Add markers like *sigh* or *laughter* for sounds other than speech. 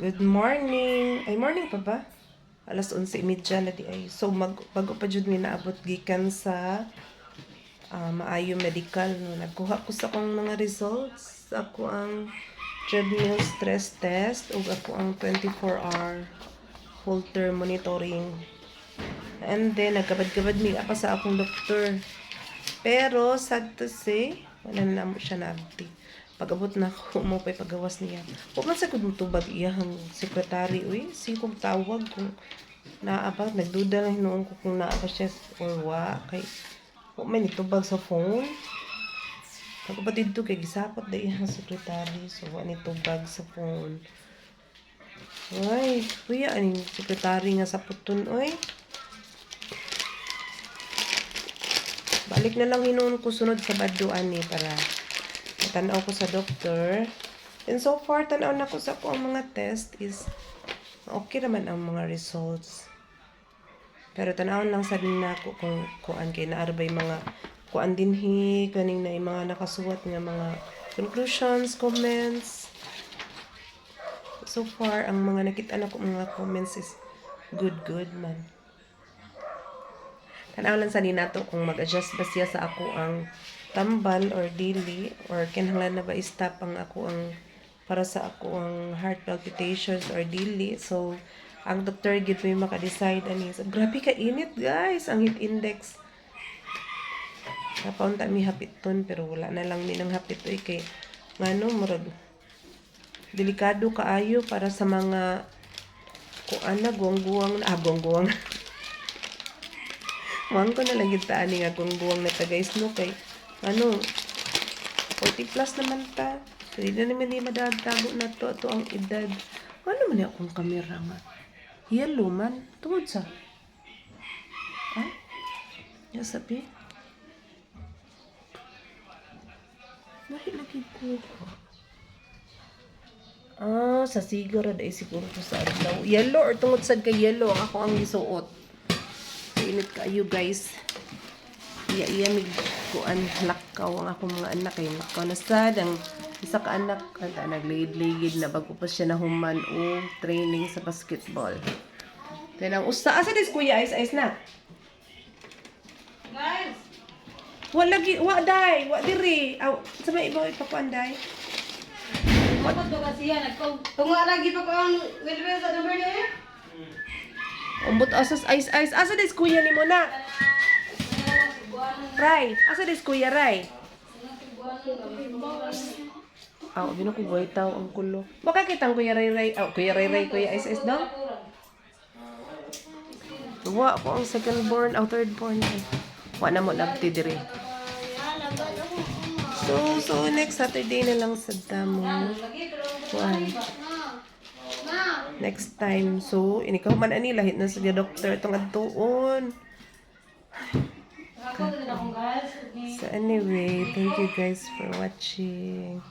Good morning. Ay, morning pa ba? Alas 11.30 na di ay. So, mag, bago pa jud mi naabot gikan sa ah, Maayo Medical. No? Nagkuha ko sa akong mga results. Ako ang treadmill stress test ug ako ang 24-hour Holter monitoring. And then, nagkabad-kabad mi pa sa akong doktor. Pero, sad to say, wala na mo siya naabti. Pag-abot na ako, mo pa'y pagawas niya. Huwag man sa kung tubag iyahang sekretary, uy, si kong tawag kung naabag, nagduda lang hinoon ko kung naaba siya or wa. Kay, huwag man itubag sa phone. Ako pa dito kay gisapot na iyang sekretary, so wa nitubag sa phone. Uy, kuya, aning sekretary nga sa puton, uy. Balik na lang hinoon ko sunod sa baduan ni para tanaw ko sa doktor. And so far, tanaw na ko sa ko ang mga test is okay naman ang mga results. Pero tanaw lang sa din na ko kung kuan kay naarbay mga kuan dinhi kaning na mga nakasuwat nga mga conclusions, comments. So far, ang mga nakita na ko mga comments is good, good man. Tanaw lang sa ninato kung mag-adjust ba siya sa ako ang tambal or dili or kinahanglan na ba i-stop ang ako ang para sa ako ang heart palpitations or dili. So, ang doktor gid may maka-decide ani. So, grabe ka init guys, ang heat index. Napaunta mi hapiton pero wala na lang mi ng hapit oy kay ngano murag delikado kaayo para sa mga kung ana guwang-guwang ah guwang-guwang *laughs* Mawang ko na lang yung taan nga kung buwang na ta guys no kay ano 40 plus naman ta. So hindi na naman ni madagtago na to ato ang edad. Ano man akong kamera nga? Yellow man. Tungod sa. Ha? Ya sabi? Lahi lagi ko. Ah, sa siguro dahil siguro to sa adlaw. Yellow or tungod sad kay yellow ako ang gisuot. Init kayo guys. Iya iya mig kuan lakaw ang akong mga anak kay lakaw na sad ang isa ka anak anta nagligid-ligid na bago pa siya nahuman o training sa basketball. Then ang usa asa dis kuya ice ice na. Guys, Wa lagi wa dai, wa diri. Aw, sa may ibaw ipakuan dai. dapat ba kasi yan? Tunga lagi pa ko ang wilwil sa number niya eh. Umbot asas ice ice. Asa dis kuya ni mo na? Ray, asa dis kuya Ray? Aw, bino ko buhay tao ang kulo. Baka kitang kuya Ray Ray. Aw, kuya Ray Ray, kuya ice daw. Wa ako ang second born, aw third born. Wa na mo nagti diri. So, so next Saturday na lang sa damo. Kuan. Next time. So, inikaw man ani lahit na sa doktor tong adtuon. Guys. So anyway, thank you guys for watching.